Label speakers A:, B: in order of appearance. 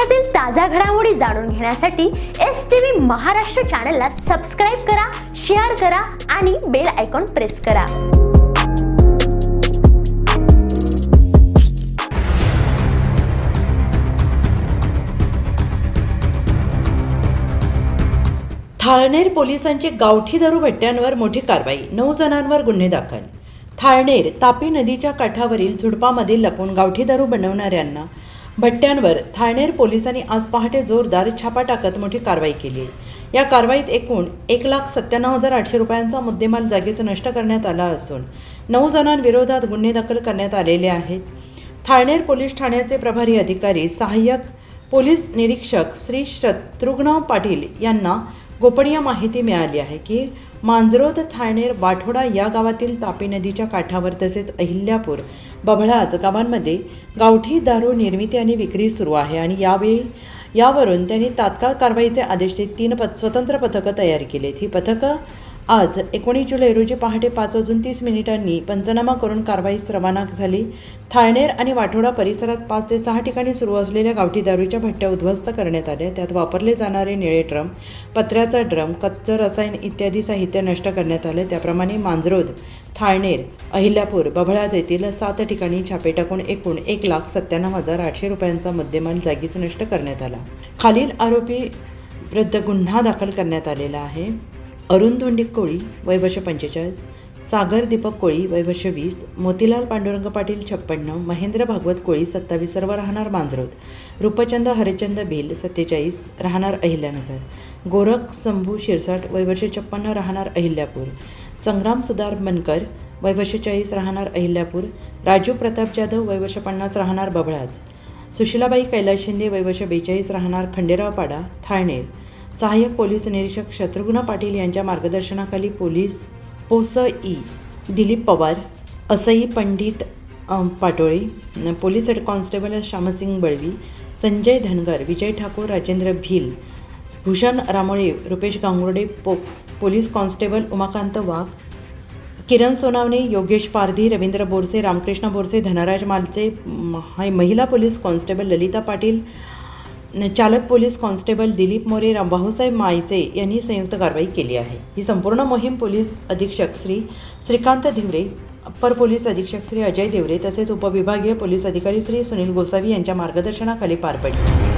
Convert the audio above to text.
A: देशातील ताज्या घडामोडी जाणून घेण्यासाठी एस टी व्ही महाराष्ट्र चॅनलला सबस्क्राईब करा शेअर करा आणि बेल आयकॉन प्रेस करा.
B: थाळनेर पोलिसांची गावठी दारू भट्ट्यांवर मोठी कारवाई नऊ जणांवर गुन्हे दाखल. थाळनेर तापी नदीच्या काठावरील झुडपामध्ये लपून गावठी दारू बनवणाऱ्यांना भट्ट्यांवर थाळनेर पोलिसांनी आज पहाटे जोरदार छापा टाकत मोठी कारवाई केली. या कारवाईत एकूण एक लाख सत्त्याण्णव हजार आठशे रुपयांचा मुद्देमाल जागेचं नष्ट करण्यात आला असून नऊ जणांविरोधात गुन्हे दाखल करण्यात आलेले आहेत. थाळनेर पोलीस ठाण्याचे प्रभारी अधिकारी सहाय्यक पोलीस निरीक्षक श्री शत्रुघ्न पाटील यांना गोपनीय माहिती मिळाली आहे की मांजरोद ठाणेर वाठोडा या गावातील तापी नदीच्या काठावर तसेच अहिल्यापूर बभळाज गावांमध्ये गावठी दारू निर्मिती आणि विक्री सुरू आहे आणि यावेळी यावरून त्यांनी तात्काळ कारवाईचे आदेश देत तीन पथ स्वतंत्र पथकं तयार केलीत. ही पथकं आज एकोणीस जुलै रोजी पहाटे पाच वाजून तीस मिनिटांनी पंचनामा करून कारवाईस रवाना झाली. थाळनेर आणि वाठोडा परिसरात पाच ते सहा ठिकाणी सुरू असलेल्या गावठी दारूच्या भट्ट्या उद्ध्वस्त करण्यात आल्या. त्यात वापरले जाणारे निळे ड्रम पत्र्याचा ड्रम कच्चं रसायन इत्यादी साहित्य नष्ट करण्यात आले. त्याप्रमाणे मांजरोद थाळनेर अहिल्यापूर बभळाज येथील सात ठिकाणी छापे टाकून एकूण एक लाख सत्त्याण्णव हजार आठशे रुपयांचा मुद्देमाल जागीच नष्ट करण्यात आला. खालील आरोपी विरुद्ध गुन्हा दाखल करण्यात आलेला आहे. अरुणधोंडी कोळी वय वर्ष पंचेचाळीस सागर दीपक कोळी वय वर्ष वीस मोतीलाल पांडुरंग पाटील छप्पन्न महेंद्र भागवत कोळी सत्तावीस सर्व राहणार मांजरोत रूपचंद हरिचंद बिल सत्तेचाळीस राहणार अहिल्यानगर. गोरख शंभू शिरसाट वय वर्ष छप्पन्न राहणार अहिल्यापूर. संग्राम सुधार मनकर वय वर्ष चाळीस राहणार अहिल्यापूर. राजू प्रताप जाधव वय वर्ष पन्नास राहणार बबळाज. सुशिलाबाई कैलास शिंदे वय वर्ष बेचाळीस राहणार खंडेराव पाडा थाळनेर सहाय्यक पोलीस निरीक्षक शत्रुघ्न पाटील यांच्या मार्गदर्शनाखाली पोलीस पोस ई Dilip Pawar असई Pandit Patole police head constable Shyamsingh Balvi Sanjay Dhangar Vijay Thakur Rajendra Bhil Bhushan Ramole Rupesh Gangurde पो पोलीस कॉन्स्टेबल उमाकांत वाघ किरण सोनावणे योगेश पारधी रवींद्र बोरसे रामकृष्ण बोरसे धनराज मालचे महिला पोलीस कॉन्स्टेबल ललिता पाटील चालक पोलीस कॉन्स्टेबल दिलीप मोरे भाऊसाहेब मायचे यांनी संयुक्त कारवाई केली आहे. ही संपूर्ण मोहीम पोलीस अधीक्षक श्री श्रीकांत धिवरे अप्पर पोलीस अधीक्षक श्री अजय देवरे तसेच उपविभागीय पोलीस अधिकारी श्री सुनील गोसावी यांच्या मार्गदर्शनाखाली पार पडली.